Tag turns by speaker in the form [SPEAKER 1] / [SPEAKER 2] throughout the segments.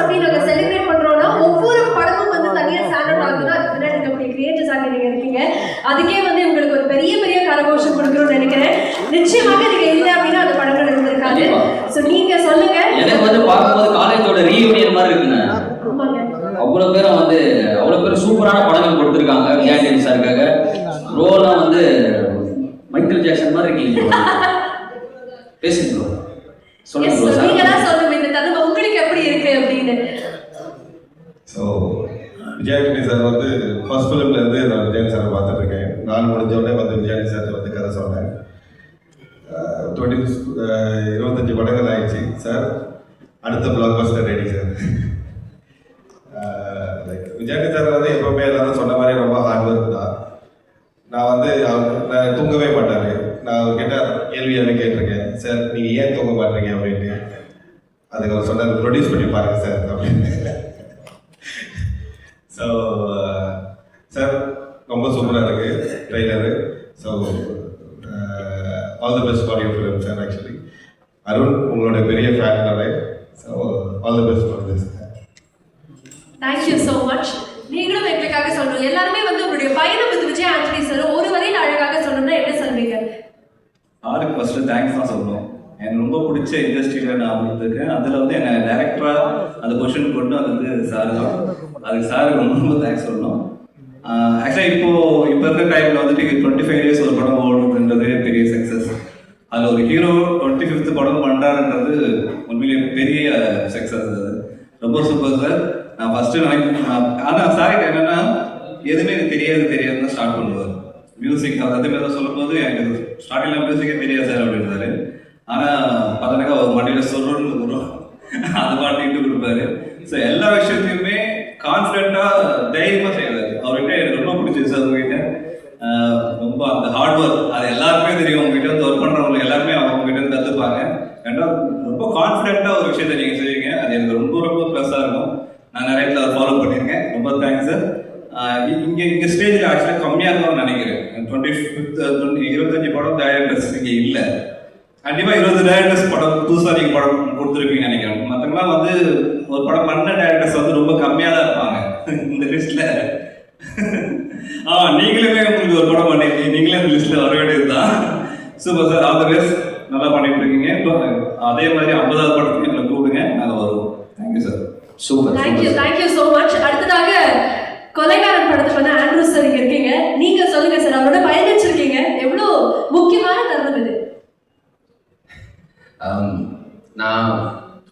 [SPEAKER 1] அப்படி நாங்க செலிப்ரேட் பண்றோம்னா ஒவ்வொரு படமும் வந்து தனியா ஸ்டாண்ட் அவுட் ஆகுதுன்னா அதுக்கு பின்னாடி இருக்கக்கூடிய கிரியேட்டர்ஸ் ஆக இருக்கீங்க. அதுக்கே வந்து உங்களுக்கு ஒரு பெரிய பெரிய கரகோஷம் கொடுக்கணும்னு நினைக்கிறேன். நிச்சயமாக நீங்க இல்லை அப்படின்னா அந்த படங்கள் இருந்திருக்காது. சோ நீங்க சொல்லுங்க.
[SPEAKER 2] எனக்கு வந்து பார்க்கும்போது காலேஜோட ரீயூனியன் மாதிரி இருக்குங்க. அவ்வளோ பேரும் வந்து அவ்வளோ பேர் சூப்பரான படங்கள் கொடுத்துருக்காங்க விஜயாண்டி சாருக்காக. ரோலாம் வந்து மைக்கேல் ஜாக்சன் மாதிரி இருக்கீங்க. பேசுங்க. சொல்லுங்க
[SPEAKER 1] அப்படின்னு.
[SPEAKER 3] ஸோ விஜயாண்டி சார் வந்து ஃபர்ஸ்ட் ஃபிலிம்ல இருந்து நான் விஜயாண்டி சார் பார்த்துட்டு இருக்கேன். நான் முடிஞ்ச உடனே வந்து விஜயாண்டி சார் வந்து கதை சொன்னேன். டுவெண்ட்டி இருபத்தஞ்சி படங்கள் ஆயிடுச்சு சார் அடுத்த block buster ready sir like Vijayandi sir வந்து எப்பவுமே எல்லாரும் சொன்ன மாதிரி ரொம்ப ஹார்ட் ஒர்க் தான் நான் வந்து அவர் நான் தூங்கவே மாட்டாரு நான் அவர்கிட்ட கேள்வியாகவே கேட்டிருக்கேன் சார் நீங்கள் ஏன் தூங்க மாட்டீங்க அப்படின்ட்டு அதுக்கு அவர் சொன்னார் ப்ரொடியூஸ் பண்ணி பாருங்க சார் அப்படின்னு ஸோ சார் ரொம்ப சூப்பராக இருக்கு trailer so all the best for your film sir actually Arun உங்களோட பெரிய ஃபேன் நானே so all the best for this
[SPEAKER 1] thank you so much நீங்களும் எங்களுக்காக சொல்லணும் எல்லாருமே வந்து விஜய் ஆண்டனி சார் ஒரு வரையில் அழகாக சொல்லணும்னா என்ன சொல்வீங்க?
[SPEAKER 4] ஆருக்கு ஃபர்ஸ்ட் தேங்க்ஸ் தான் சொல்லணும். எனக்கு ரொம்ப பிடிச்ச இண்டஸ்ட்ரியில நான் வந்திருக்கேன். அதில் வந்து என்னை டேரக்டரா அந்த கொஷின் கொண்டு வந்தது சார் தான். அதுக்கு சார் ரொம்ப ரொம்ப தேங்க்ஸ் சொல்லணும். ஆக்சுவலாக இப்போ இப்போ இருக்கிற டைமில் வந்துட்டு டுவெண்ட்டி ஃபைவ் இயர்ஸ் ஒரு படம் ஓடணுன்றது பெரிய சக்ஸஸ் அதில் ஒரு ஹீரோ டுவெண்ட்டி ஃபிஃப்த் படம் பண்ணுறாருன்றது உண்மையிலேயே பெரிய சக்ஸஸ் அது. ரொம்ப சூப்பர் சார் நான் ஃபர்ஸ்ட் நினைக்க ஆனால் சார் என்னென்னா எதுவுமே எனக்கு தெரியாது தெரியாதுன்னு ஸ்டார்ட் பண்ணுவார். மியூசிக் அதே மாதிரி தான் சொல்லும்போது எனக்கு ஸ்டார்டிங்கில் மியூசிக்கே தெரியாது சார் அப்படின்றாரு. ஆனால் பார்த்தனாக்கா ஒரு மண்டியில் சொல்கிறோன்னு வரும் அது பாட்டிட்டு கொடுப்பாரு. ஸோ எல்லா விஷயத்தையுமே கான்ஃபிடென்ட்டாக தைரியமாக செய்வார். அவர்கிட்ட எனக்கு ரொம்ப பிடிச்சிருச்சு சார் உங்ககிட்ட. ரொம்ப அந்த ஹார்ட் ஒர்க் அது எல்லாருக்குமே தெரியும் உங்ககிட்ட வந்து ஒர்க் பண்ணுறவங்க எல்லாருமே அவங்க கிட்ட இருந்து கற்றுப்பாங்க ரெண்டாவது ரொம்ப கான்ஃபிடென்ட்டாக ஒரு விஷயத்தை நீங்கள் செய்வீங்க அது எனக்கு ரொம்ப ரொம்ப ப்ளஸ்ஸாக இருக்கும் நான் நிறைய இடத்துல ஃபாலோ பண்ணியிருக்கேன் ரொம்ப தேங்க்ஸ் சார் இங்கே இங்கே ஸ்டேஜில் ஆக்சுவலாக கம்மியாக இருக்கும்னு நினைக்கிறேன் டுவெண்ட்டி ஃபிஃப்த் டுவெண்ட்டி இருபத்தஞ்சி படம் டேரக்டர்ஸ் இங்கே இல்லை கண்டிப்பாக இருபது டேரக்டர்ஸ் படம் புதுசாக நீங்கள் படம் கொடுத்துருப்பீங்கன்னு நினைக்கிறேன் மற்றவங்களாம் வந்து ஒரு படம் பண்ண டேரக்டர்ஸ் வந்து ரொம்ப கம்மியாக தான் இருப்பாங்க இந்த லிஸ்ட்டில் ஆ நீங்களுமே உங்களுக்கு ஒரு படம் பண்ணிருக்கீங்க நீங்களே இந்த லிஸ்ட்டில் வர வேண்டியது தான் super sir all the best இப்போ அதே மாதிரி ஐம்பதாவது படத்துக்கு எங்களை கூப்பிடுங்க. நாங்கள் வருவோம். Thank you sir
[SPEAKER 2] super
[SPEAKER 1] thank you thank you so much அடுத்ததாக கொலைகாரன் படத்துக்கு வந்து ஆண்ட்ரூ சார் இங்க இருக்கீங்க. நீங்க சொல்லுங்க சார் அவரோட பயணிச்சிருக்கீங்க எவ்வளோ முக்கியமான தருணம் இது?
[SPEAKER 5] Um, நான்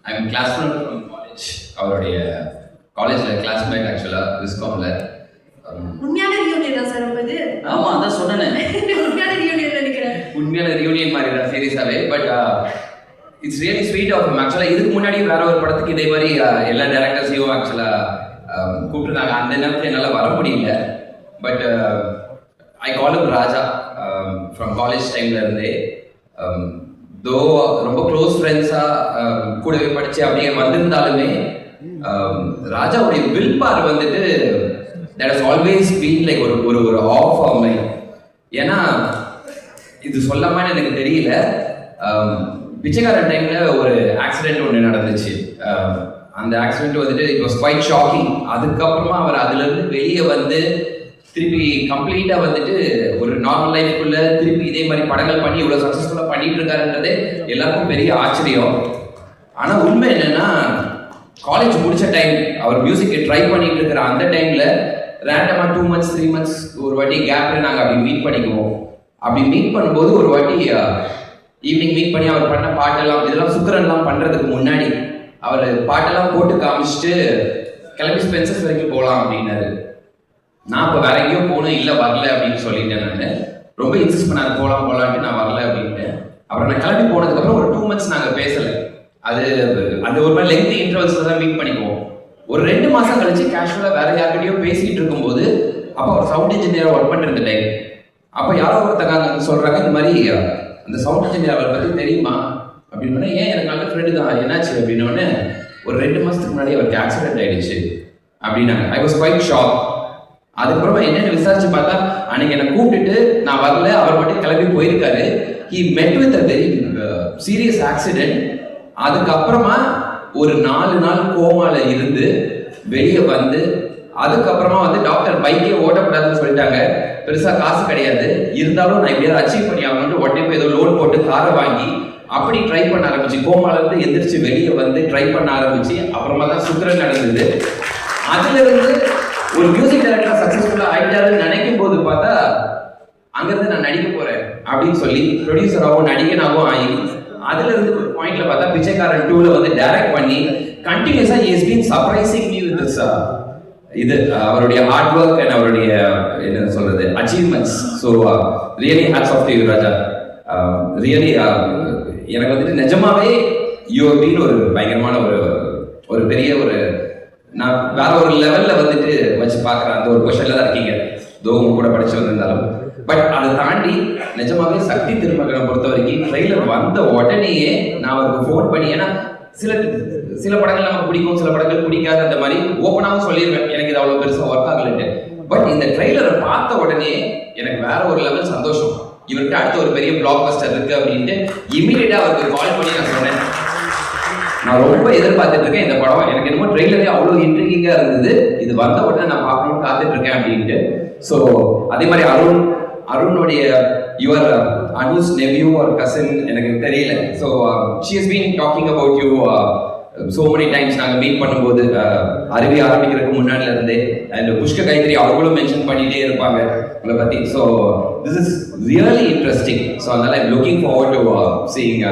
[SPEAKER 5] ஐம் கிளாஸ் ஃப்ரம் காலேஜ் அவருடைய காலேஜில் கிளாஸ்மேட் ஆக்சுவலாக விஸ்காமில்
[SPEAKER 1] உண்மையான ரியூனியன் சார் அப்ப இது
[SPEAKER 2] ஆமா அதான் சொன்னேனே.
[SPEAKER 1] உண்மையான ரியூனியன் நினைக்கிறேன்.
[SPEAKER 5] உண்மையான ரியூனியன் மாதிரி தான் சீரியஸாகவே but it's really sweet of ஆக்சுவலாக இதுக்கு முன்னாடி வேற ஒரு படத்துக்கு இதே மாதிரி uh, எல்லா டேரக்டர்ஸையும் ஆக்சுவலாக கூப்பிட்டுருந்தாங்க. அந்த நேரத்தில் என்னால் வர முடியல. But I call up Raja from college டைம்ல இருந்தே. தோ ரொம்ப க்ளோஸ் ஃப்ரெண்ட்ஸாக கூடவே படித்து அப்படியே வந்திருந்தாலுமே um, ராஜாவுடைய வில் பார் வந்துட்டு that has always been like ஒரு ஒரு ஒரு ஆஃப் ஆஃப் மை ஏன்னா இது சொல்லாமல் எனக்கு தெரியல. Um, பிச்சைக்கார டைமில் ஒரு ஆக்சிடென்ட் ஒன்று நடந்துச்சு. Um, அந்த ஆக்சிடென்ட் வந்துட்டு இட் வாஸ் குவைட் ஷாக்கிங் அதுக்கப்புறமா அவர் அதுலேருந்து வெளியே வந்து திருப்பி கம்ப்ளீட்டாக வந்துட்டு ஒரு நார்மல் லைஃப்குள்ள திருப்பி இதே மாதிரி படங்கள் பண்ணி இவ்வளோ சக்ஸஸ்ஃபுல்லாக பண்ணிட்டு இருக்காருன்றதே எல்லாருக்கும் பெரிய ஆச்சரியம். ஆனால் உண்மை என்னன்னா காலேஜ் முடிச்ச டைம் அவர் மியூசிக்கை ட்ரை பண்ணிட்டு இருக்கிற அந்த டைம்ல ரேண்டமாக டூ மந்த்ஸ் த்ரீ மந்த்ஸ் ஒரு வாட்டி கேப்பில் நாங்கள் அப்படி மீட் பண்ணிக்குவோம். அப்படி மீட் பண்ணும்போது ஒரு வாட்டி ஈவினிங் மீட் பண்ணி அவர் பண்ண பாட்டெல்லாம் இதெல்லாம் சுக்கரன்லாம் பண்ணுறதுக்கு முன்னாடி அவர் பாட்டெல்லாம் போட்டு காமிச்சிட்டு கிளம்பி ஸ்பென்சஸ் வரைக்கும் போகலாம் அப்படின்னாரு. நான் இப்போ வேற எங்கேயோ போகணும் இல்லை வரல அப்படின்னு சொல்லிட்டேன் நான். ரொம்ப இன்சிஸ்ட் பண்ணாரு போகலாம் போகலான்ட்டு நான் வரல அப்படின்ட்டு. அப்புறம் நான் கிளம்பி போனதுக்கப்புறம் ஒரு டூ மந்த்ஸ் நாங்கள் பேசலை. அது அது ஒரு மாதிரி லெங்க் இன்டர்வல்ஸில் தான் மீட் பண்ணிக்குவோம். ஒரு ரெண்டு மாதம் கழிச்சு கேஷுவலாக வேற யார்கிட்டயோ பேசிக்கிட்டு இருக்கும்போது அப்போ அவர் சவுண்ட் இன்ஜினியர் ஒர்க் பண்ணிட்டு டைம் அப்போ யாரோ ஒருத்தங்க சொல்கிறாங்க இந்த மாதிரி அந்த சவுண்ட் இன்ஜினியர் அவரை பற்றி தெரியுமா? அப்படின்னு ஏன் எனக்கு நல்ல ஃப்ரெண்டு தான் என்னாச்சு? அப்படின்னு ஒரு ரெண்டு மாதத்துக்கு முன்னாடி அவருக்கு ஆக்சிடென்ட் ஆயிடுச்சு. அப்படின்னாங்க. ஐ வாஸ் குவைட் ஷாக் அதுக்கப்புறமா என்னென்னு விசாரிச்சு பார்த்தா அன்னைக்கு என்னை கூப்பிட்டுட்டு நான் வரல அவர் மட்டும் கிளம்பி போயிருக்காரு. He met with a very serious accident அதுக்கப்புறமா ஒரு நாலு நாள் கோமால இருந்து வெளியே வந்து அதுக்கப்புறமா வந்து டாக்டர் பைக்கே ஓட்டக்கூடாதுன்னு சொல்லிட்டாங்க. பெருசா காசு கிடையாது. இருந்தாலும் நான் எப்படியாவது அச்சீவ் பண்ணி ஆகணும்னு உடனே போய் ஏதோ லோன் போட்டு காரை வாங்கி அப்படி ட்ரை பண்ண ஆரம்பிச்சு. கோமால இருந்து எந்திரிச்சு வெளியே வந்து ட்ரை பண்ண ஆரம்பிச்சு அப்புறமா தான் சுக்கரன் நடந்தது. அதுல இருந்து ஒரு மியூசிக் டைரக்டர் சக்சஸ்ஃபுல்லா ஆகிட்டாருன்னு நினைக்கும் போது பார்த்தா அங்கிருந்து நான் நடிக்க போறேன் அப்படின்னு சொல்லி ப்ரொடியூசராகவும் நடிகனாகவும் ஆகி அதுல இருந்து ஒரு பாயிண்ட்ல பார்த்தா பிச்சைக்காரன் டூல வந்து டைரக்ட் பண்ணி கண்டினியூஸா is been surprising me with this இது uh, அவருடைய ஹார்ட் ஒர்க் அண்ட் அவருடைய uh, என்ன சொல்றது achievements so really hats off you Raja really எனக்கு வந்துட்டு நிஜமாவே யூபின்னு ஒரு பயங்கரமான ஒரு ஒரு பெரிய ஒரு நான் வேற ஒரு லெவல்ல வந்துட்டு வச்சு பார்க்குறேன் அந்த ஒரு கொஷன்ல தான் இருக்கீங்க. தோ உங்க கூட படிச்சு வந்திருந்தாலும். பட் அதை தாண்டி நிஜமாவே சக்தி திருமகனை பொறுத்த வரைக்கும் ட்ரெய்லர் வந்த உடனேயே நான் அவருக்கு ஃபோன் பண்ணி ஏன்னா சில சில படங்கள் நமக்கு பிடிக்கும் சில படங்கள் பிடிக்காது அந்த மாதிரி ஓப்பனாகவும் சொல்லிடுவேன் எனக்கு இது அவ்வளோ பெருசாக ஒர்க் ஆகலன்ட்டு. பட் இந்த ட்ரெய்லரை பார்த்த உடனே எனக்கு வேற ஒரு லெவல் சந்தோஷம். இவர்கிட்ட அடுத்த ஒரு பெரிய பிளாக் பஸ்டர் இருக்கு அப்படின்ட்டு இமீடியட்டா அவருக்கு கால் பண்ணி நான் சொன்னேன். நான் ரொம்ப எதிர்பார்த்துட்டு இருக்கேன் இந்த படம். எனக்கு என்னமோ ட்ரெய்லரே அவ்வளோ இன்ட்ரிகிங்கா இருந்தது. இது வந்த உடனே நான் பார்க்கணும்னு காத்துட்டு இருக்கேன் அப்படின்ட்டு. ஸோ அதே மாதிரி அருண் அருணுடைய யுவர் அனுஸ் நெவியூ ஒரு கசின் எனக்கு தெரியல. So she has been talking about you so many times நாங்கள் மீட் பண்ணும்போது uh, அருவி ஆரம்பிக்கிறதுக்கு முன்னாடில இருந்தே அண்ட் புஷ்க கைத்திரி அவர்களும் மென்ஷன் பண்ணிட்டே இருப்பாங்க உங்களை பத்தி. So this is really interesting so அதனால I'm looking forward to seeing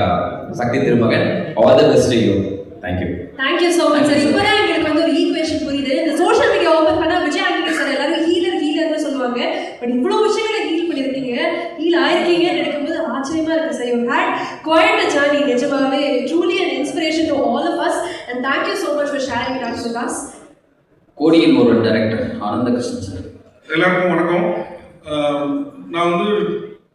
[SPEAKER 5] Sakthi Thirumagan. All the best you thank you
[SPEAKER 1] thank you so much sir இப்போதான் எங்களுக்கு வந்து ஒரு ஈக்குவேஷன் புரியுது இந்த சோஷியல் மீடியா ஓப்பன் பண்ணா விஜய் ஆண்டனி சார் எல்லாரும் ஹீலர் ஹீலர்னு சொல்லுவாங்க பட் இவ்வளோ விஷயங்களை ஹீல் பண்ணியிருக்கீங்க ஹீல் ஆயிருக்கீங்கன்னு நினைக்கும்போது ஆச்சரியமா இருக்கு sir you had quite a journey நிஜமாவே truly and inspiration to all of us and thank you so much for us
[SPEAKER 2] கோடியின் ஒரு டைரக்டர் ஆனந்த கிருஷ்ணன் சார்.
[SPEAKER 6] எல்லாருக்கும் வணக்கம். நான் வந்து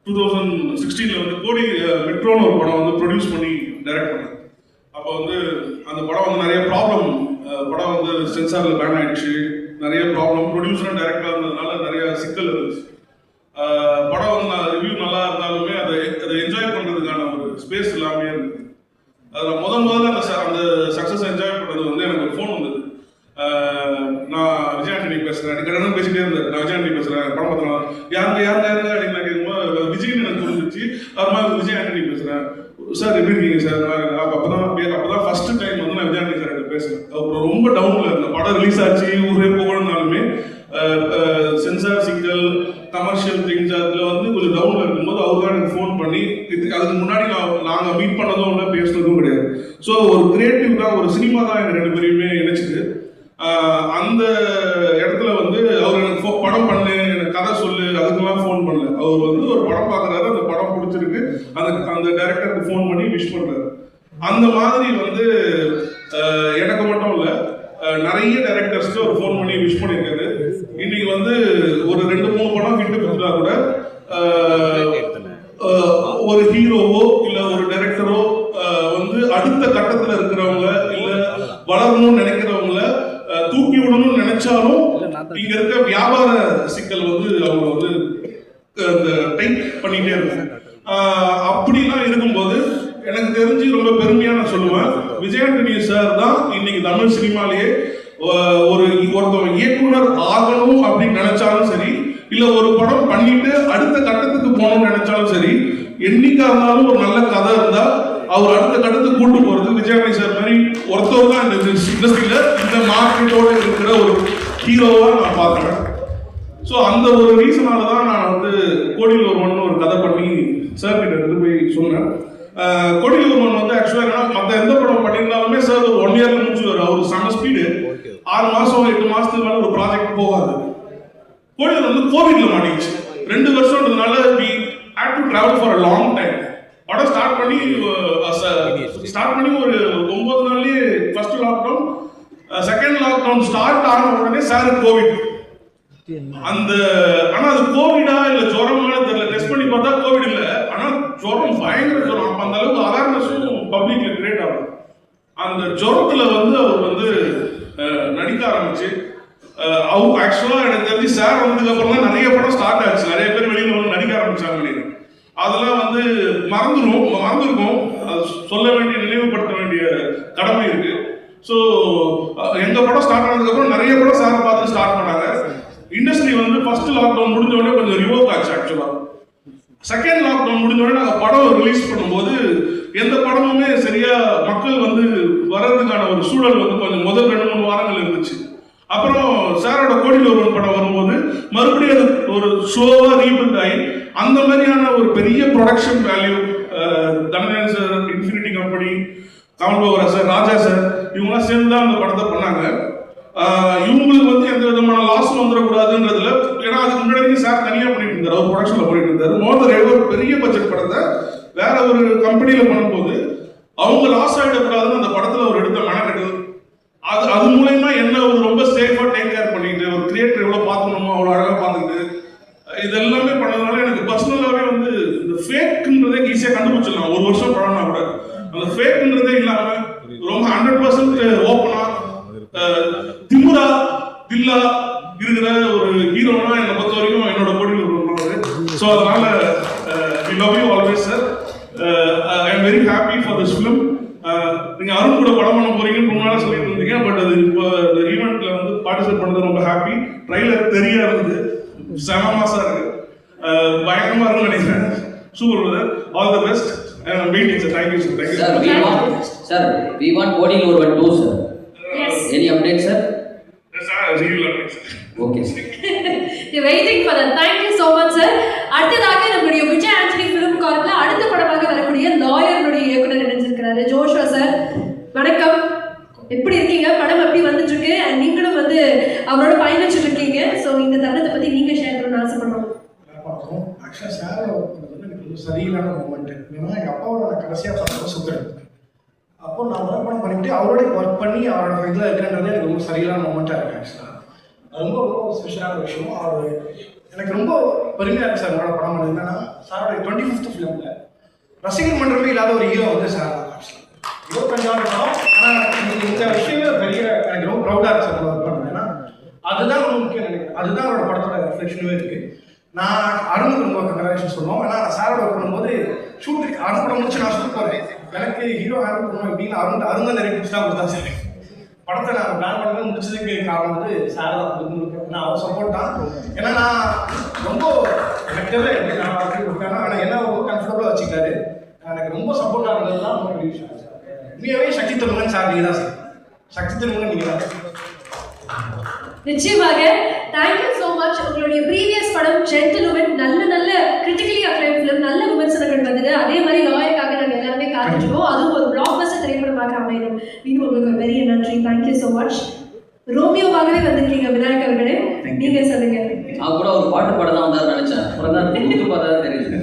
[SPEAKER 6] டூ தௌசண்ட் சிக்ஸ்டீனில் வந்து கோடி மெட்ரோன்னு ஒரு படம் வந்து ப்ரொடியூஸ் பண்ணி டைரக்ட் பண்ணேன். அப்போ வந்து அந்த படம் வந்து நிறைய ப்ராப்ளம் படம் வந்து சென்சாரில் பேன் ஆயிடுச்சு. நிறைய ப்ராப்ளம் ப்ரொடியூசரும் டைரக்டராக இருந்ததுனால நிறைய சிக்கல் இருந்துச்சு. படம் வந்து நான் ரிவ்யூ நல்லா இருந்தாலுமே அதை அதை என்ஜாய் பண்ணுறதுக்கான ஒரு ஸ்பேஸ் இல்லாமே இருந்தது. அதில் முதல் முதல்ல அந்த அந்த சக்ஸஸ் என்ஜாய் பண்ணது வந்து எனக்கு ஒரு ஃபோன் வந்தது அஹ் நான் விஜய் ஆண்டனி பேசுகிறேன் பேசிக்கிட்டே இருந்தார் நான் விஜய் படம் பார்த்தலாம் யாருங்க யாருங்க யாருங்க அப்படின்னு கேட்கும்போது விஜய்னு எனக்கு புரிஞ்சிச்சு அப்புறமா விஜய் ஆண்டனி பேசுறேன் சார் எப்படி இருக்கீங்க சார்? நான் அப்போ தான் அப்போ தான் ஃபர்ஸ்ட் டைம் வந்து நான் விஜய் ஆண்டனி சார் பேசுறேன் அப்புறம் ரொம்ப டவுனில் இருந்தேன். படம் ரிலீஸ் ஆச்சு ஊரே போகணும்னாலுமே சென்சார் சிக்கல் கமர்ஷியல் திங்ஸ் அதில் வந்து கொஞ்சம் டவுனில் இருக்கும்போது அவர் தான் எனக்கு ஃபோன் பண்ணி இது அதுக்கு முன்னாடி நான் நாங்கள் மீட் பண்ணதும் இல்லை பேசுனதும் கிடையாது ஸோ ஒரு கிரியேட்டிவ் தான் ஒரு சினிமா தான் எங்கள் ரெண்டு பேரையுமே இணைச்சிது ஆஹ் அந்த இடத்துல வந்து அவர் எனக்கு phone- படம் பண்ணு எனக்கு கதை சொல்லு அதுக்கெல்லாம் ஃபோன் பண்ணல அவர் வந்து ஒரு படம் பார்க்குறாரு அந்த படம் பிடிச்சிருக்கு அந்த அந்த டைரக்டருக்கு ஃபோன் பண்ணி விஷ் பண்றாரு அந்த மாதிரி வந்து ஆஹ் எனக்கு மட்டும் இல்லை நிறைய டைரக்டர்ஸ்க்கு ஒரு ஃபோன் பண்ணி விஷ் பண்ணியிருக்காரு இன்னைக்கு வந்து ஒரு ரெண்டு மூணு படம் ஹிட் கொடுத்தா கூட ஆஹ் ஆஹ் ஒரு ஹீரோவோ இல்ல ஒரு டைரக்டரோ வந்து அடுத்த கட்டத்துல இருக்கிறவங்க இல்ல வளரணும்னு நினைக்கிறவங்கள ஆஹ் தூக்கி விடணும்னு நினைச்சாலும் இங்க இருக்க வியாபார சிக்கல் வந்து அவங்க வந்து ஆஹ் இந்த டைட் பண்ணிட்டே இருக்கும் ஆஹ் அப்படிலாம் இருக்கும்போது எனக்கு தெரிஞ்சு ரொம்ப பெருமையா நான் சொல்லுவேன் விஜயாண்டனி சார் தான் இன்னைக்கு தமிழ் சினிமாலேயே ஒரு ஒருத்தவங்க இயக்குனர் ஆகணும் அப்படின்னு நினைச்சாலும் சரி இல்ல ஒரு படம் பண்ணிட்டு அடுத்த கட்டத்துக்கு போகணும்னு நினைச்சாலும் சரி என்னைக்கா இருந்தாலும் ஒரு நல்ல கதை இருந்தா அவர் அடுத்த கட்டத்துக்கு கூட்டு போறது விஜயாண்டனி சார் மாதிரி ஒருத்தவர் தான் இந்த இண்டஸ்ட்ரியில இந்த மார்க்கெட்டோட இருக்கிற ஒரு ஹீரோவா நான் பார்க்குறேன். ஸோ அந்த ஒரு ரீசனால தான் நான் வந்து கோடியில் ஒருவன் ஒரு கதை பண்ணி சார் கிட்ட எடுத்து போய் சொன்னேன். ஒருவன் வந்து ஆக்சுவலாக என்னன்னா மற்ற எந்த படம் பண்ணியிருந்தாலுமே சார் ஒரு ஒன் இயர்ல முடிச்சுவார் அவர் செம ஸ்பீடு ஆறு மாசம் எட்டு மாசத்துக்கு மேல ஒரு ப்ராஜெக்ட் போகாது. கோடியில் வந்து கோவிட்ல மாட்டிக்கிச்சு. ரெண்டு வருஷம்ன்றதுனால we had to travel for a long time படம் ஸ்டார்ட் பண்ணி ஸ்டார்ட் பண்ணி ஒரு ஒன்பது நாள்லயே first lockdown second lockdown start ஆன உடனே சார் கோவிட் அந்த ஆனா அது கோவிடா இல்ல ஜுரமானு தெரியல. டெஸ்ட் பண்ணி பார்த்தா கோவிட் இல்ல. ஜுரம் பயங்கர ஜுரம். அப்ப அந்த அளவுக்கு அவேர்னஸும் பப்ளிக்ல கிரியேட் ஆகும். அந்த ஜுரத்துல வந்து அவர் வந்து நடிக்க ஆரம்பிச்சு அவங்க ஆக்சுவலா எனக்கு தெரிஞ்சு சார் வந்ததுக்கு அப்புறம் தான் நிறைய படம் ஸ்டார்ட் ஆச்சு. நிறைய பேர் வெளியில வந்து நடிக்க ஆரம்பிச்சாங்க நினைக்கிறேன் அதெல்லாம் வந்து மறந்துடும் மறந்துருக்கும். அது சொல்ல வேண்டிய நினைவுபடுத்த வேண்டிய கடமை இருக்கு. ஸோ எங்க படம் ஸ்டார்ட் ஆனதுக்கப்புறம் நிறைய படம் சாரை பார்த்து ஸ்டார்ட் பண்ணாங்க. இண்டஸ்ட்ரி வந்து ஃபர்ஸ்ட் லாக்டவுன் முடிஞ்ச உடனே கொஞ்சம் ரிவோக் ஆச்சு ஆக்சுவலாக செகண்ட் லாக்டவுன் முடிஞ்ச உடனே நாங்கள் படம் ரிலீஸ் பண்ணும்போது எந்த படமுமே சரியா மக்கள் வந்து வர்றதுக்கான ஒரு சூழல் வந்து கொஞ்சம் முதல் ரெண்டு மூணு வாரங்கள் இருந்துச்சு. அப்புறம் சாரோட கோடியில் ஒருவன் படம் வரும்போது மறுபடியும் அது ஒரு ஸ்லோவாக ரீபில்ட் ஆகி அந்த மாதிரியான ஒரு பெரிய production value Dhanaraj sir infinity company Kamal பவரா sir Raja sir இவங்களாம் சேர்ந்து தான் அந்த படத்தை பண்ணாங்க. இவங்களுக்கு வந்து எந்த விதமான லாஸும் வந்துடக்கூடாதுன்றதுல ஏன்னா அதுக்கு முன்னாடி சார் தனியாக பண்ணிட்டு இருந்தார் அவர் ப்ரொடக்ஷனில் பண்ணிட்டு இருந்தார். மோதர் ஒரு பெரிய பட்ஜெட் படத்தை வேற ஒரு கம்பெனியில் பண்ணும்போது அவங்க லாஸ் ஆகிடக்கூடாதுன்னு அந்த படத்தில் ஒரு எடுத்த மெனக்கெட்டு அது அது மூலயமா என்ன ஒரு ரொம்ப சேஃபாக டேக் கேர் பண்ணிட்டு ஒரு கிரியேட்டர் எவ்வளோ பார்க்கணுமோ அவ்வளோ அழகாக பார்த்துக்கிட்டு இது எல்லாமே பண்ணதுனால எனக்கு பர்சனலாகவே வந்து இந்த ஃபேக்குன்றதே ஈஸியாக கண்டுபிடிச்சிடலாம் ஒரு வருஷம் படம்னா கூட அந்த ஃபேக்குன்றதே இல்லாமல் ரொம்ப ஹண்ட்ரட் பர்சன்ட் ஓப்பனாக திமுரா தில்லா இருக்கிற ஒரு ஹீரோனா என்னை பொறுத்த வரைக்கும் என்னோட போட்டியில் ஒரு ஸோ அதனால we love you always sir I am very happy for this film நீங்கள் அருண் கூட படம் பண்ண போறீங்கன்னு ரொம்ப நாளாக சொல்லிட்டு இருந்தீங்க பட் அது இப்போ இந்த ஈவெண்ட்ல வந்து பார்ட்டிசிபேட் பண்ணது ரொம்ப ஹாப்பி ட்ரைலர் தெரியா இருந்தது செம மாசா இருக்கு Uh, பயங்கரமா இருக்கும்னு நினைக்கிறேன் super brother all the best waiting sir sir
[SPEAKER 2] sir we want sir we want Kodiyil Oruvan two sir
[SPEAKER 1] Yes.
[SPEAKER 2] Any update sir
[SPEAKER 6] sir serial sir
[SPEAKER 2] okay sir
[SPEAKER 1] waiting for that thank you so much sir அடுத்ததாக நம்முடைய Vijay Antony film கார்ட்ல அடுத்த படமாக வரக்கூடிய லாயர்னுடைய இயக்குனர் இணைஞ்சிருக்கிறாரு Joshua sir வணக்கம். எப்படி இருக்கீங்க? படம் எப்படி வந்துட்டு இருக்கு And நீங்களும் வந்து அவரோட பயணிச்சுட்டு இருக்கீங்க ஸோ இந்த தருணத்தை பத்தி நீங்க ஷேர் பண்ணணும்னு ஆசைப்படுறோம்.
[SPEAKER 7] சார் சரியில்லான மூமெண்ட் ஏன்னா எங்கள் அப்பாவோட நான் கடைசியாக பார்த்தோம் சுத்தம் அப்போ நான் ஒர்க் பண்ண பண்ணிட்டு அவரோட ஒர்க் பண்ணி அவரோட இதில் இருக்கன்றது எனக்கு ரொம்ப சரியில்லான மூமெண்ட்டாக இருக்கு ஆக்சுவலாக ரொம்ப ரொம்ப ஸ்பெஷலான விஷயம். அவர் எனக்கு ரொம்ப பெருமையாக இருக்கு சார் என்னோட படம் பண்ணது. என்னன்னா சாரோட டுவெண்ட்டி ஃபிஃப்த் ஃபிலிமில் ரசிகர் மன்றமே இல்லாத ஒரு ஹீரோ வந்து சார் ஆக்சுவலாக இருபத்தஞ்சாவது படம். ஆனால் இந்த இந்த விஷயமே பெரிய எனக்கு ரொம்ப ப்ரௌடாக இருக்கு சார் ஒர்க் பண்ணுறேன் ஏன்னா அதுதான் ரொம்ப முக்கியம் எனக்கு அதுதான் அவரோட படத்தோட ரெஃப்ளெக்ஷனுமே இருக்குது நான் அருணுக்கு ரொம்ப கங்க்ராச்சுலேஷன் சொல்லுவோம். ஏன்னா நான் சாரோட ஒர்க் பண்ணும்போது ஷூட் அருண் முடிச்சு நான் ஷூட் போகிறேன் எனக்கு ஹீரோ ஹேரோ பண்ணுவோம் எப்படின்னு அருண் அருண் தான் நிறைய டிப்ஸ் தான் கொடுத்தா சார் படத்தை நான் பிளான் பண்ணது முடிச்சதுக்கு காரணம் வந்து சார் தான் நான் அவர் சப்போர்ட் தான். ஏன்னா நான் ரொம்ப எனக்கு தெரியல எப்படி நான் வாழ்க்கை கொடுத்தேன் ஆனால் என்ன ரொம்ப கம்ஃபர்டபுளாக வச்சுக்காரு எனக்கு ரொம்ப சப்போர்ட்டாக இருந்தது தான் ரொம்ப விஷயம். உண்மையாகவே சக்தி திருமணம் சார் நீங்கள் தான் சார். சக்தி திருமகன் நீங்கள் தான்
[SPEAKER 1] நிச்சயமாக தேங்க்யூ ஸோ மச் உங்களுடைய ப்ரீவியஸ் படம் ஜென்டிலுமன் நல்ல நல்ல கிரிட்டிக்கலி அக்ளைம் ஃபிலிம் நல்ல விமர்சனங்கள் வந்தது. அதே மாதிரி லாயருக்காக நாங்கள் எல்லாருமே காத்துட்ருக்கோம் அதுவும் ஒரு பிளாக் பஸ்டர் திரைப்படமாக அமையணும். மீண்டும் உங்களுக்கு பெரிய நன்றி. தேங்க்யூ ஸோ மச் ரோமியோவாகவே வந்திருக்கீங்க விநாயக் அவர்களே. நீங்க சொல்லுங்க.
[SPEAKER 2] நான் கூட ஒரு பாட்டு பாட தான் வந்தார் நினைச்சேன். அப்புறம் தான் பார்த்தா தான் தெரியுது.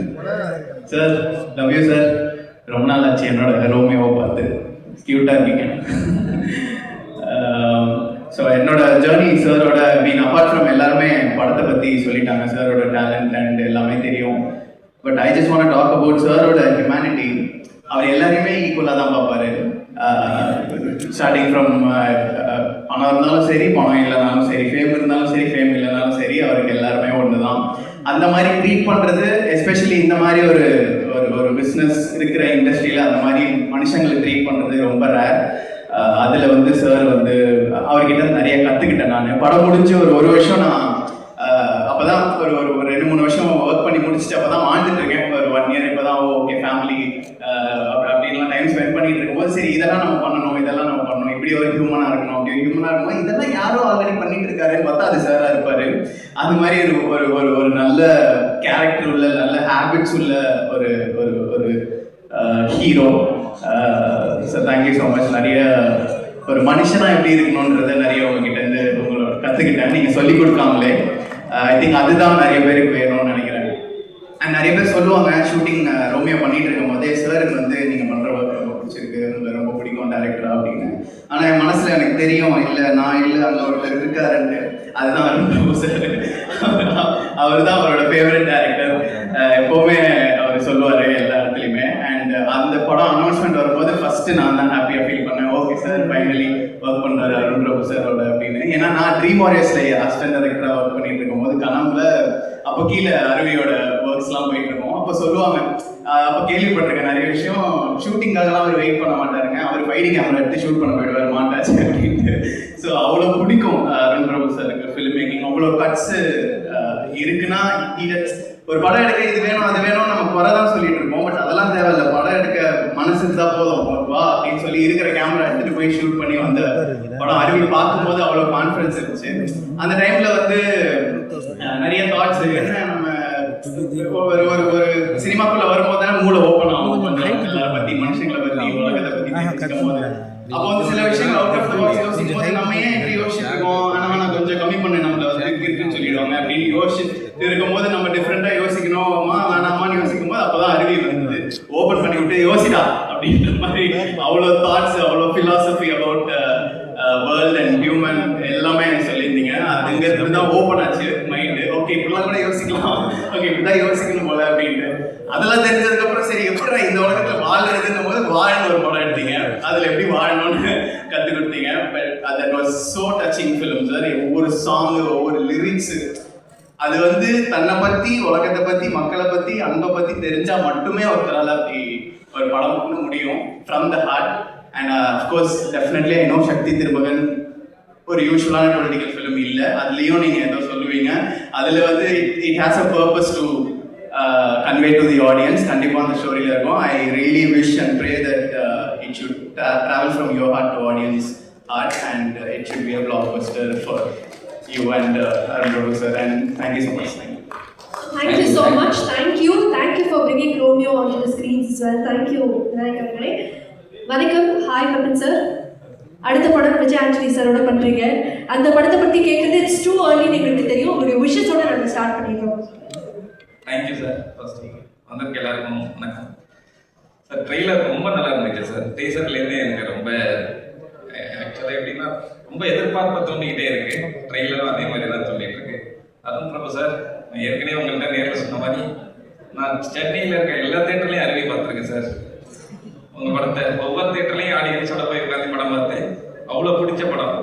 [SPEAKER 8] சார் லவ் யூ சார் ரொம்ப நாள் ஆச்சு என்னோட ரோமியோவை பார்த்து. க்யூட்டாக இருக்கீங்க. ஸோ என்னோட ஜேர்னி சாரோட மீன் அப்பார்ட் ஃப்ரம் எல்லாருமே படத்தை பற்றி சொல்லிட்டாங்க. சாரோட டேலண்ட் அண்ட் எல்லாமே தெரியும். But I just want talk about சாரோட ஹியூமனிட்டி அவர் எல்லாரையுமே ஈக்குவலாக தான் பார்ப்பாரு. Uh, starting from uh, uh, பணம் இருந்தாலும் சரி பணம் இல்லைனாலும் சரி ஃபேம் இருந்தாலும் சரி ஃபேம் இல்லைனாலும் சரி அவருக்கு எல்லாருமே ஒன்று தான் அந்த மாதிரி ட்ரீட் பண்ணுறது எஸ்பெஷலி இந்த மாதிரி ஒரு ஒரு ஒரு பிஸ்னஸ் இருக்கிற இண்டஸ்ட்ரியில் அந்த மாதிரி மனுஷங்களை ட்ரீட் பண்ணுறது ரொம்ப ரேர் அதில் வந்து சார் வந்து அவர்கிட்ட நிறைய கற்றுக்கிட்டேன் நான். படம் முடிஞ்சு ஒரு ஒரு வருஷம் நான் அப்போ தான் ஒரு ஒரு ஒரு ரெண்டு மூணு வருஷம் ஒர்க் பண்ணி முடிச்சுட்டு அப்போ தான் வாழ்ந்துட்டு இருக்கேன். ஒரு ஒன் இயர் இப்போ தான் ஓகே ஃபேமிலி அப்படின்லாம் டைம் ஸ்பெண்ட் பண்ணிட்டு இருக்கும்போது சரி இதெல்லாம் நம்ம பண்ணணும் இதெல்லாம் நம்ம பண்ணணும். இப்படி ஒரு ஹியூமனாக இருக்கணும் அப்படி ஒரு ஹியூமனாக இருக்கணும். இதெல்லாம் யாரோ ஆல்ரெடி பண்ணிட்டு இருக்காருன்னு பார்த்தா அது சாராக இருப்பார். அது மாதிரி ஒரு ஒரு ஒரு ஒரு நல்ல கேரக்டர் உள்ள நல்ல ஹேபிட்ஸ் உள்ள ஒரு ஒரு ஒரு hero sir thank you so much நிறைய ஒரு மனுஷனா எப்படி இருக்கணுன்றத நிறைய உங்ககிட்ட இருந்து உங்களோட கற்றுக்கிட்டேன் நீங்கள் சொல்லி கொடுக்காமலே uh, ஐ திங்க் அதுதான் நிறைய பேருக்கு வேணும்னு நினைக்கிறேன். அண்ட் நிறைய பேர் சொல்லுவாங்க ஷூட்டிங் ரோமியோ uh, பண்ணிட்டு இருக்கும் போதே சாருக்கு வந்து நீங்கள் பண்ணுற ஒர்க் ரொம்ப பிடிச்சிருக்கு உங்களை ரொம்ப பிடிக்கும் டேரக்டரா அப்படின்னு. ஆனால் என் மனசில் எனக்கு தெரியும் இல்லை நான் இல்லை அங்கே ஒருத்தர் இருக்காருன்னு அதுதான் ரொம்ப சார் அவர் தான் அவரோட ஃபேவரட் டேரக்டர் எப்போவுமே அவர் சொல்லுவார் எல்லா இடத்துலையுமே அண்ட் அந்த படம் அனௌன்ஸ்மெண்ட் ஃபஸ்ட்டு நான் தான் ஹாப்பியாக ஃபீல் பண்ணேன். ஓகே சார் ஃபைனலி ஒர்க் பண்ணுறாரு அருண் பிரபு சாரோட அப்படின்னு. ஏன்னா நான் ட்ரீம் வாரியர்ஸில் அசிஸ்டன்ட் டைரக்டராக ஒர்க் பண்ணிட்டு இருக்கும்போது கனவுல அப்போ கீழே அருவியோட ஒர்க்ஸ்லாம் போயிட்டு இருக்கோம். அப்போ சொல்லுவாங்க அப்போ கேள்விப்பட்டிருக்கேன் நிறைய விஷயம். ஷூட்டிங்காகலாம் அவர் வெயிட் பண்ண மாட்டாருங்க. அவர் ஃபைடிங் கேமரா எடுத்து ஷூட் பண்ண போயிடுவார் மாட்டாச்சு அப்படின்ட்டு. ஸோ அவ்வளோ பிடிக்கும் அருண் பிரபு சாருக்கு ஃபிலிம் மேக்கிங் அவ்வளோ கட்ஸு இருக்குன்னா ஒரு படம் எடுக்க இது வேணும் அது வேணும் நம்ம குறை தான் சொல்லிட்டு இருப்போம் பட் அதெல்லாம் தேவையில்ல. படம் எடுக்க மனசு இருந்தா போதும். வா அப்படின்னு சொல்லி இருக்கிற கேமரா எடுத்துட்டு போய் ஷூட் பண்ணி வந்து படம் அருவி பார்க்கும்போது அவ்வளோ கான்ஃபிடன்ஸ் இருந்துச்சு. அந்த டைம்ல வந்து நிறைய தாட்ஸ் என்ன நம்ம ஒரு ஒரு ஒரு சினிமாக்குள்ள வரும்போது தானே மூளை ஓப்பன் ஆகும். கொஞ்சம் எல்லாரை பத்தி மனுஷங்களை பத்தி உலகத்தை பத்தி தெரிஞ்சுக்கும் போது. அப்போ வந்து சில விஷயங்கள் அவுட் ஆஃப் த பாக்ஸ் யோசிக்கும் போது நம்ம ஏன் இப்படி யோசிச்சிருக்கோம் ஆனா நான் கொஞ்சம் கம்மி பண்ணு நம்மள வந்து இருக்குன்னு சொல்லிடுவாங்க அப்படின்னு யோசிச்சு இருக்கும் நம்ம டிஃப்ரெண்டா யோசிக்கணுமா வேணாமான்னு யோசிக்கும் போது அப்பதான் அருவி வந்தது ஓபன் பண்ணி விட்டு யோசிடா அப்படின்ற மாதிரி அவ்வளோ தாட்ஸ் அவ்வளோ philosophy about world and human எல்லாமே சொல்லியிருந்தீங்க அதுங்க இருந்து தான் ஓப்பன் ஆச்சு மைண்டு ஓகே இப்படிலாம் கூட யோசிக்கலாம் ஓகே இப்படிதான் யோசிக்கணும் போல அப்படின்ட்டு அதெல்லாம் தெரிஞ்சதுக்கு அப்புறம் சரி எப்படி இந்த உலகத்துல வாழ்றதுன்னும் போது வாழன்னு ஒரு படம் எடுத்தீங்க அதுல எப்படி வாழணும்னு கத்து கொடுத்தீங்க but that was so touching film sir ஒவ்வொரு சாங் ஒவ்வொரு லிரிக்ஸ் அது வந்து தன்னை பத்தி உலகத்தை பத்தி மக்களை பத்தி அன்பை பத்தி தெரிஞ்சா மட்டுமே ஒருத்தரால அப்படி ஒரு படம் பண்ண முடியும். From the heart and of course definitely I know Sakthi Thirumagan ஒரு யூஸ்வலான பொலிட்டிக்கல் ஃபிலிம் இல்லை. அதுலேயும் நீங்கள் ஏதோ சொல்லுவீங்க. அதில் வந்து it has a purpose to convey to the audience கண்டிப்பாக அந்த ஸ்டோரியில் இருக்கும். I really wish and pray that it should travel from your heart to audience heart and it should be a blockbuster for you and Arun sir and thank you so much thank you
[SPEAKER 1] Thank you so much. Thank you. Thank you for bringing Romeo onto the screens as well. Thank you, வணக்கம் hi Kapil sir அடுத்த படம் விஜய் ஆண்டனி சாரோட பண்றீங்க. அந்த படத்தை பத்தி கேட்கறது it's two ஏர்லின்னு எங்களுக்கு தெரியும். உங்களுடைய விஷயத்தோட நம்ம ஸ்டார்ட் பண்ணிடுறோம்.
[SPEAKER 9] தேங்க்யூ சார் ஃபர்ஸ்ட் வந்திருக்க எல்லாருக்கும் வணக்கம். சார் ட்ரெய்லர் ரொம்ப நல்லா இருந்துச்சு சார் டீசர்லேருந்து எனக்கு ரொம்ப ஆக்சுவலாக எப்படின்னா ரொம்ப எதிர்பார்ப்பை தோண்டிக்கிட்டே இருக்கு. ட்ரெய்லரும் அதே மாதிரி தான் சொல்லிட்டு இருக்கு. அதுவும் பிரபு சார் நான் ஏற்கனவே உங்கள்கிட்ட நேரில் சொன்ன மாதிரி நான் சென்னையில் இருக்க எல்லா தேட்டர்லையும் அருவி பார்த்துருக்கேன் சார். உங்கள் படத்தை ஒவ்வொரு தேட்டர்லையும் ஆடியன்ஸோட போய் உட்காந்து படம் பார்த்தேன் அவ்வளோ பிடிச்ச படம்.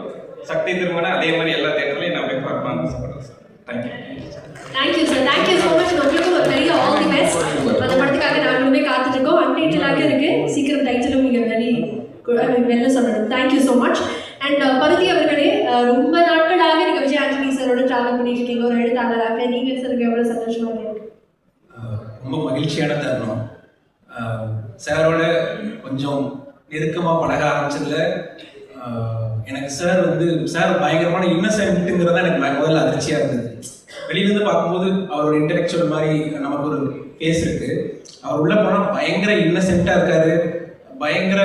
[SPEAKER 9] சக்தி திருமணம் அதே மாதிரி எல்லா தேட்டர்லையும் நான் போய் பார்க்கணும்னு ஆசைப்படுறேன் sir. Thank you
[SPEAKER 1] thank you sir thank you so much உங்களுக்கு ஒரு பெரிய ஆல் தி பெஸ்ட் அந்த படத்துக்காக நாங்களுமே காத்துட்டு இருக்கோம் அன்டைட்டிலாக இருக்கு சீக்கிரம் டைட்டிலும் நீங்கள் வெளி வெளில சொல்லணும். தேங்க்யூ ஸோ மச் அண்ட் பருத்தி அவர்களே ரொம்ப ஆண்டனி சாரோட பண்ணிட்டு இருக்கீங்க. ஒரு எழுத்தாளராக நீங்கள் சாருக்கு எவ்வளோ சந்தோஷமா இருக்கு?
[SPEAKER 10] ரொம்ப மகிழ்ச்சியான தருணம். சாரோட கொஞ்சம் நெருக்கமாக பழக ஆரம்பிச்சதுல எனக்கு சார் வந்து சார் பயங்கரமான இன்னசென்ட்டுங்கிறதா எனக்கு முதல்ல அதிர்ச்சியாக இருந்தது. வெளியிலேருந்து பார்க்கும்போது அவரோட இன்டலெக்சுவல் மாதிரி நமக்கு ஒரு ஃபேஸ் இருக்கு. அவர் உள்ள போனால் பயங்கர இன்னசென்ட்டாக இருக்காரு. பயங்கர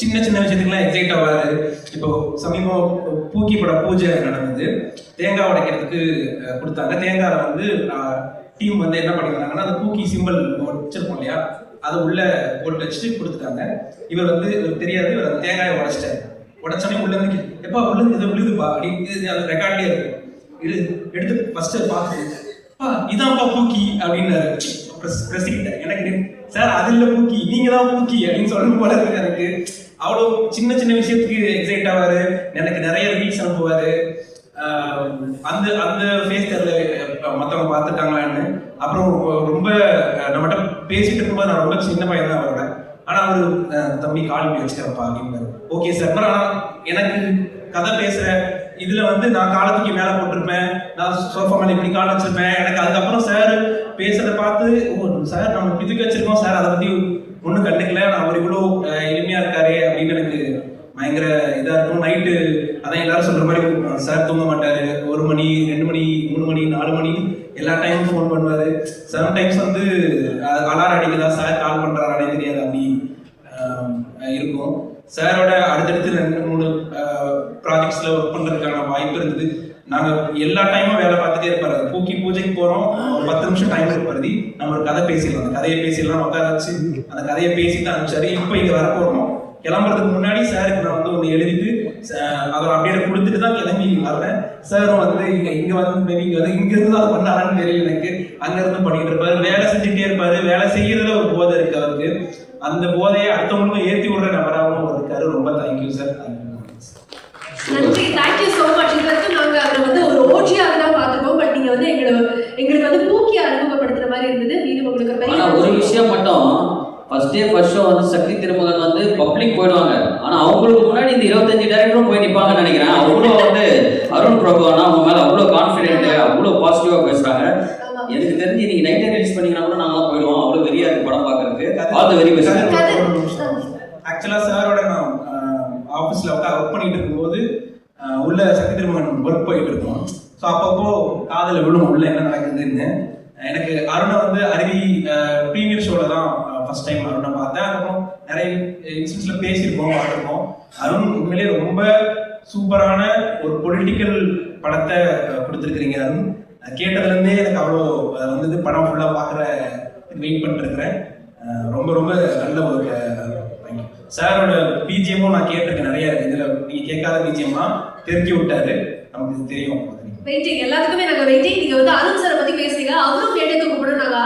[SPEAKER 10] சின்ன சின்ன விஷயத்துக்குலாம் எக்ஸைட் ஆவாரு. இப்போ சமீபம் பூக்கி பட பூஜை நடந்தது. தேங்காய் உடைக்கிறதுக்கு கொடுத்தாங்க. தேங்காய் வந்து டீம் வந்து என்ன பண்ணிருந்தாங்கன்னா அந்த பூக்கி சிம்பிள் வச்சிருப்போம் இல்லையா? அதை உள்ள போட்டு வச்சுட்டு கொடுத்துட்டாங்க. இவர் வந்து இவர் தெரியாது இவர் அந்த தேங்காயை உடைச்சிட்டாரு. உடச்சோடனே உள்ள இருந்து எப்பா உள்ள இருந்து இதை விழுதுப்பா அப்படின்னு அது ரெக்கார்ட்லேயே இருக்கும். இது எடுத்து ஃபர்ஸ்ட் பார்த்து இதான்ப்பா பூக்கி அப்படின்னாரு. பிரசிக்கிட்டேன் எனக்கு சார் அது இல்லை பூக்கி. நீங்க தான் பூக்கி அப்படின்னு சொல்லணும் போல இருக்கு எனக்கு. அவ்வளோ சின்ன சின்ன விஷயத்துக்கு எக்ஸைட் ஆவாரு. எனக்கு நிறைய ரீல்ஸ் அனுப்புவாரு. அந்த அந்த ஃபேஸ் தெரியல மற்றவங்க பார்த்துட்டாங்களான்னு. அப்புறம் ரொம்ப நம்மகிட்ட பேசிட்டு இருக்கும்போது நான் ரொம்ப சின்ன பையன் தான் அவரோட. ஆனால் அவர் தம்பி கால் இப்படி வச்சுக்கிறப்பா அப்படின்னாரு ஓகே சார் அப்புறம் ஆனால் எனக்கு கதை பேசுகிற இதில் வந்து நான் காலத்துக்கு மேலே போட்டிருப்பேன். நான் சோஃபா மேலே இப்படி கால் வச்சிருப்பேன். எனக்கு அதுக்கப்புறம் பேசுறத பார்த்து ஓ சார் நம்ம பிதுக்கி வச்சிருக்கோம் சார் அதை பற்றி ஒன்றும் கண்டுக்கல நான் அவர் இவ்வளோ அஹ், எளிமையா இருக்காரே அப்படின்னு எனக்கு பயங்கர இதாக இருக்கும் நைட்டு அதான் எல்லாரும் சொல்ற மாதிரி சார் தூங்க மாட்டாரு ஒரு மணி ரெண்டு மணி மூணு மணி நாலு மணி எல்லா டைமும் ஃபோன் பண்ணுவாரு சம்டைம்ஸ் வந்து அலாரம் அடிக்குதா சார் கால் பண்றாரானே தெரியாது அப்படி ஆஹ், இருக்கும் சாரோட அடுத்தடுத்து ரெண்டு மூணு ப்ராஜெக்ட்ஸ்ல ஒர்க் பண்றதுக்கான வாய்ப்பு இருந்தது நாங்க எல்லா டைமும் வேலை பார்த்துட்டே இருப்பாரு பூக்கி பூஜைக்கு போறோம் ஒரு பத்து நிமிஷம் டைம் இருப்பாரு நம்ம ஒரு கதை பேசிடலாம் அந்த கதையை பேசிடலாம் உட்கார வச்சு அந்த கதையை பேசி தான் அனுப்பிச்சாரு இப்போ இங்க வர போறோம் கிளம்புறதுக்கு முன்னாடி சாருக்கு நான் வந்து ஒன்று எழுதிட்டு ச- அதை தான் கிளம்பி வர்றேன் சாரும் வந்து இங்க இங்க வந்து இங்க வந்து இங்க இருந்து தான் பண்ணாரான்னு தெரியல எனக்கு. அங்க இருந்து பண்ணிட்டு இருப்பாரு. வேலை செஞ்சுட்டே இருப்பாரு. வேலை செய்யறதுல ஒரு போதை இருக்கு அவருக்கு. அந்த போதையை அடுத்தவங்களுக்கும் ஏத்தி விடுற நபராகவும் இருக்காரு. ரொம்ப தேங்க்யூ சார்
[SPEAKER 1] நன்றி. தேங்க்யூ ஸோ மச் இது வரைக்கும் நாங்கள் அவரை வந்து ஒரு ஓஜியாக தான் பார்த்துருக்கோம். பட் நீங்கள் வந்து எங்களை எங்களுக்கு வந்து பூக்கி அறிமுகப்படுத்துற மாதிரி இருந்தது. மீண்டும் உங்களுக்கு ஒரு
[SPEAKER 2] விஷயம் மட்டும் ஃபர்ஸ்ட் டே ஃபர்ஸ்ட் ஷோ வந்து சக்தி திருமகன் வந்து பப்ளிக் போயிடுவாங்க. ஆனா அவங்களுக்கு முன்னாடி இந்த இருபத்தஞ்சு டேரக்டரும் போய் நிப்பாங்கன்னு நினைக்கிறேன். அவ்வளோ வந்து அருண் பிரபு அண்ணா அவங்க மேல அவ்வளோ கான்ஃபிடென்ட் அவ்வளோ பாசிட்டிவா பேசுறாங்க. எனக்கு தெரிஞ்சு நீங்க நைட்டே ரிலீஸ் பண்ணீங்கன்னா கூட நாங்களாம் போயிடுவோம். அவ்வளோ வெறியா இருக்கு படம் பார்க்கறதுக்கு. ஆல் த வெரி பெஸ்ட்
[SPEAKER 10] ஆக்சுவலாக சாரோட நான் ஆஃபீஸில் உட்கார ஒர்க் பண்ணிட்டு இருக்கும்போது உள்ள சக்தி திருமகன் ஒர்க் போயிட்டு இருக்கோம். ஸோ அப்பப்போ காதில் விழும் உள்ள என்ன நடக்குதுன்னு எனக்கு அருணை வந்து அருவி ப்ரீமியர் ஷோவில் தான் ஃபர்ஸ்ட் டைம் அருணை பார்த்தேன். அதுக்கப்புறம் நிறைய இன்ஸ்டியூட்ஸில் பேசியிருக்கோம் பார்த்துருக்கோம். அருண் உண்மையிலேயே ரொம்ப சூப்பரான ஒரு பொலிட்டிக்கல் படத்தை கொடுத்துருக்குறீங்க அருண். நான் கேட்டதுலேருந்தே எனக்கு அவ்வளோ வந்து வந்தது. படம் ஃபுல்லாக பார்க்குற வெயிட் பண்ணிருக்கிறேன் ரொம்ப ரொம்ப நல்ல ஒரு சாரோட பிஜிஎம்மும் நான் கேட்டிருக்கேன் நிறைய. இதுல நீங்க கேட்காத பிஜிஎம்லாம் தெரிஞ்சு விட்டாரு. நமக்கு தெரியும்.
[SPEAKER 1] வெயிட்டிங் எல்லாத்துக்குமே நாங்க வெயிட்டிங் நீங்க வந்து அருண் சாரை பத்தி பேசுறீங்க. அவரும் கேட்டதுக்கு கூட நாங்க